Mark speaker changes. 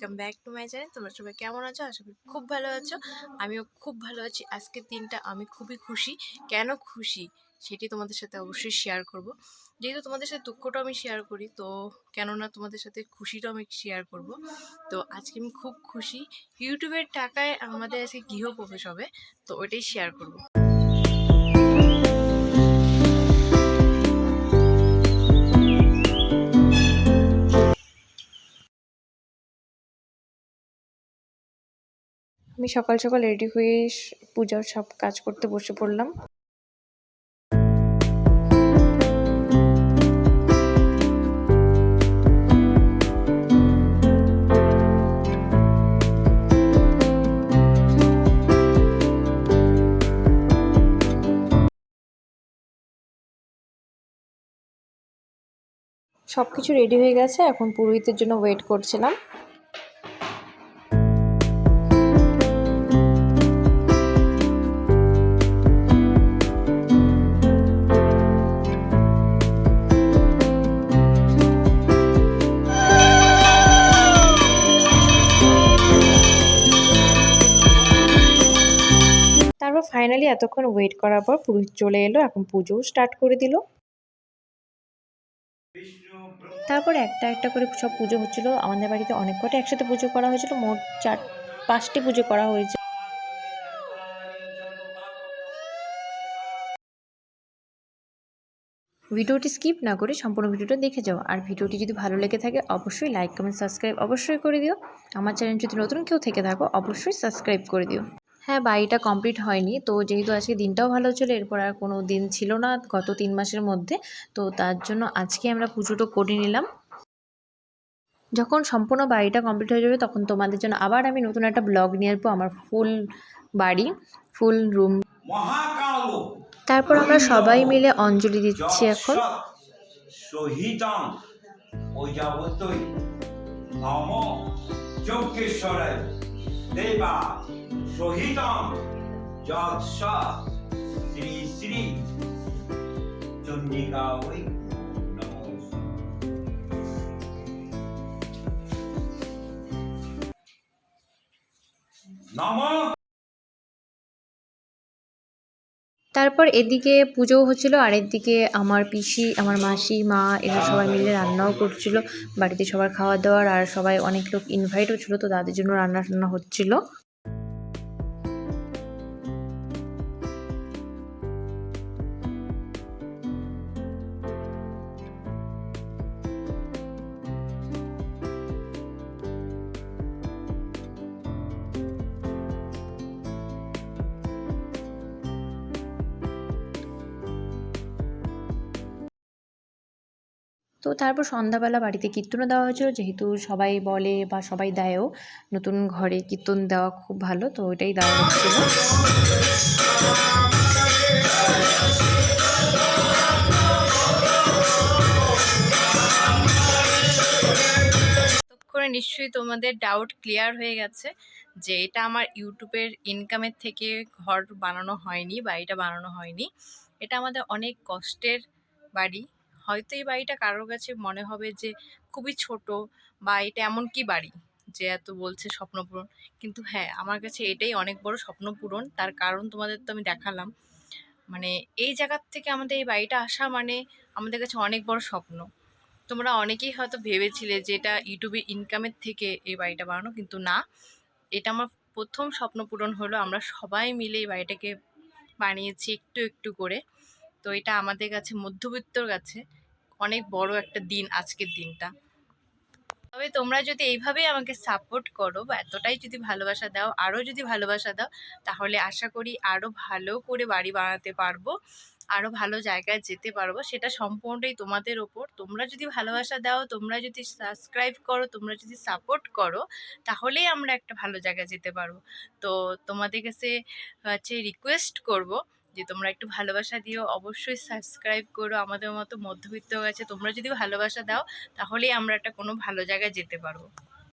Speaker 1: Welcome back to my channel তোমরা সবাই কেমন আছো? আশা করি খুব ভালো আছো। আমিও খুব ভালো আছি। আজকের দিনটা আমি খুবই খুশি। কেন খুশি? সেটি তোমাদের সাথে অবশ্যই শেয়ার করব। যেহেতু তোমাদের সাথে দুঃখটা আমি শেয়ার করি, তো কেননা তোমাদের সাথে খুশিটাও আমি শেয়ার করব। তো আজকে আমি খুব খুশি। ইউটিউবের টাকায় আমাদের আজকে গৃহপ্রবেশ হবে, তো ওইটাই শেয়ার করব। আমি সকাল সকাল রেডি হয়ে পূজার সব কাজ করতে বসে পড়লাম। সব কিছু রেডি হয়ে গেছে, এখন পুরোহিতের জন্য ওয়েট করছিলাম। তারপর ফাইনালি এতক্ষণ ওয়েট করার পর পুরোহিত চলে এলো, এখন পুজোও স্টার্ট করে দিল। তারপর একটা একটা করে সব পুজো হচ্ছিল। আমাদের বাড়িতে অনেক কটা একসাথে পুজো করা হয়েছিল, মোট চার, পাঁচটি পুজো করা হয়েছে। ভিডিওটি স্কিপ না করে সম্পূর্ণ ভিডিওটা দেখে যাও। আর ভিডিওটি যদি ভালো লেগে থাকে, অবশ্যই লাইক কমেন্ট সাবস্ক্রাইব অবশ্যই করে দিও। আমার চ্যানেল যদি নতুন কেউ থেকে থাকো, অবশ্যই সাবস্ক্রাইব করে দিও। হ্যাঁ বাড়িটা কমপ্লিট হয়নি। তো যেহেতু আজকে দিনটাও ভালো ছিল এরপর আর কোনো দিন ছিল না গত তিন মাসের মধ্যে। তো তার জন্য আজকে আমরা পুজোটা করে নিলাম। যখন সম্পূর্ণ বাড়িটা কমপ্লিট হয়ে যাবে তখন তোমাদের জন্য আবার আমি নতুন একটা ব্লগ নিয়ে আসব আমার ফুল বাড়ি ফুল রুম তারপর আমরা সবাই মিলে অঞ্জলি দিচ্ছি এখন।
Speaker 2: দেবা। সহিতাং যৎ শ্রী শ্রী চন্ডিকা ওই নম
Speaker 1: তারপর এদিকে পুজোও হচ্ছিল আর এদিকে আমার পিসি আমার মাসি মা এরা সবাই মিলে রান্নাও করছিল বাড়িতে সবার খাওয়া দাওয়ার আর সবাই অনেক লোক ইনভাইটও ছিল তো তাদের জন্য রান্না টান্না হচ্ছিল। তো তারপর সন্ধ্যাবেলা বাড়িতে কীর্তনও দেওয়া হয়েছিল। যেহেতু সবাই বলে বা সবাই দেয়ও, নতুন ঘরে কীর্তন দেওয়া খুব ভালো, তো ওইটাই দেওয়া হচ্ছিল। নিশ্চয়ই তোমাদের ডাউট ক্লিয়ার হয়ে গেছে যে এটা আমার ইউটিউবের ইনকামের থেকে ঘর বানানো হয়নি বা এটা বানানো হয়নি। এটা আমাদের অনেক কষ্টের বাড়ি। হয়তো এই বাড়িটা কারোর কাছে মনে হবে যে খুবই ছোট বা এটা এমন কি বাড়ি যে এত বলছে স্বপ্ন পূরণ। কিন্তু হ্যাঁ আমার কাছে এটাই অনেক বড় স্বপ্ন পূরণ। তার কারণ তোমাদের তো আমি দেখালাম। মানে এই জায়গার থেকে আমাদের এই বাড়িটা আসা মানে আমাদের কাছে অনেক বড় স্বপ্ন। তোমরা অনেকেই হয়তো ভেবেছিলে যে এটা ইউটিউবে ইনকামের থেকে এই বাড়িটা বানানো, কিন্তু না। এটা আমার প্রথম স্বপ্ন পূরণ হলো। আমরা সবাই মিলে এই বাড়িটাকে বানিয়েছি একটু একটু করে। তো এটা আমাদের কাছে, মধ্যবিত্তর কাছে। অনেক বড় একটা দিন, আজকের দিনটা। তবে তোমরা যদি এইভাবেই আমাকে সাপোর্ট করো বা এতটাই যদি ভালোবাসা দাও আরও যদি ভালোবাসা দাও, তাহলে আশা করি আরও ভালো করে বাড়ি বানাতে পারব আরও ভালো জায়গায় যেতে পারব। সেটা সম্পূর্ণটাই তোমাদের ওপর। তোমরা যদি ভালোবাসা দাও, তোমরা যদি সাবস্ক্রাইব করো, তোমরা যদি সাপোর্ট করো, তাহলেই আমরা একটা ভালো জায়গায় যেতে পারব। তো তোমাদের কাছে হচ্ছে রিকোয়েস্ট করব যে তোমরা একটু ভালোবাসা দিও, অবশ্যই সাবস্ক্রাইব করো। আমাদের মতো মধ্যবিত্ত আছে, তোমরা যদি ভালোবাসা দাও, তাহলেই আমরা একটা কোনো ভালো জায়গায় যেতে পারব।